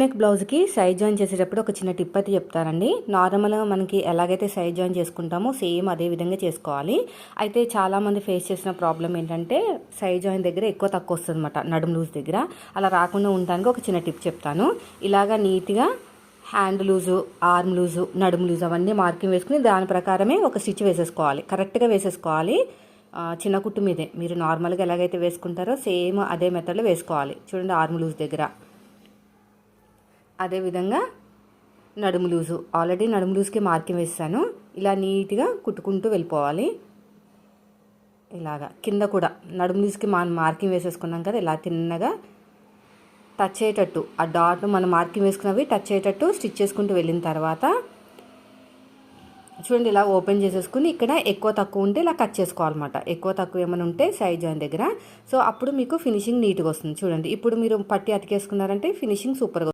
Neck బ్లౌజ్కి size join చేసేటప్పుడు ఒక చిన్న టిప్ అయితే చెప్తారండి నార్మల్గా మనకి ఎలాగైతే సైజ్ జాయిన్ చేసుకుంటామో సేమ్ అదే విధంగా చేసుకోవాలి. అయితే చాలామంది ఫేస్ చేసిన ప్రాబ్లం ఏంటంటే సైజ్ జాయిన్ దగ్గర ఎక్కువ తక్కువ వస్తుంది అనమాట నడుము లూజ్ దగ్గర. అలా రాకుండా ఉండడానికి ఒక చిన్న టిప్ చెప్తాను. ఇలాగా నీట్గా హ్యాండ్ లూజు ఆర్మ్ లూజు నడుము లూజు అవన్నీ మార్కింగ్ వేసుకుని దాని ప్రకారమే ఒక స్టిచ్ వేసేసుకోవాలి. కరెక్ట్గా వేసేసుకోవాలి. చిన్న కుట్టు మీదే. మీరు నార్మల్గా ఎలాగైతే వేసుకుంటారో సేమ్ అదే మెథడ్లో వేసుకోవాలి. చూడండి ఆర్మ్ లూజ్ దగ్గర. అదేవిధంగా నడుము లూజు. ఆల్రెడీ నడుము లూజ్కి మార్కింగ్ వేసాను ఇలా నీట్గా కుట్టుకుంటూ వెళ్ళిపోవాలి. ఇలాగా. కింద కూడా నడుము లూజ్కి మా మార్కింగ్ వేసేసుకున్నాం కదా ఇలా తిన్నగా టచ్ అయ్యేటట్టు. ఆ డాట్ మనం మార్కింగ్ వేసుకున్నవి టచ్ అయ్యేటట్టు స్టిచ్ చేసుకుంటూ వెళ్ళిన తర్వాత చూడండి ఇలా ఓపెన్ చేసేసుకుని ఇక్కడ ఎక్కువ తక్కువ ఉంటే ఇలా కట్ చేసుకోవాలన్నమాట. ఎక్కువ తక్కువ ఏమైనా ఉంటే సైజ్ జాయిన్ దగ్గర. సో అప్పుడు మీకు ఫినిషింగ్ నీట్గా వస్తుంది. చూడండి ఇప్పుడు మీరు పట్టి అతికేసుకున్నారంటే ఫినిషింగ్ సూపర్గా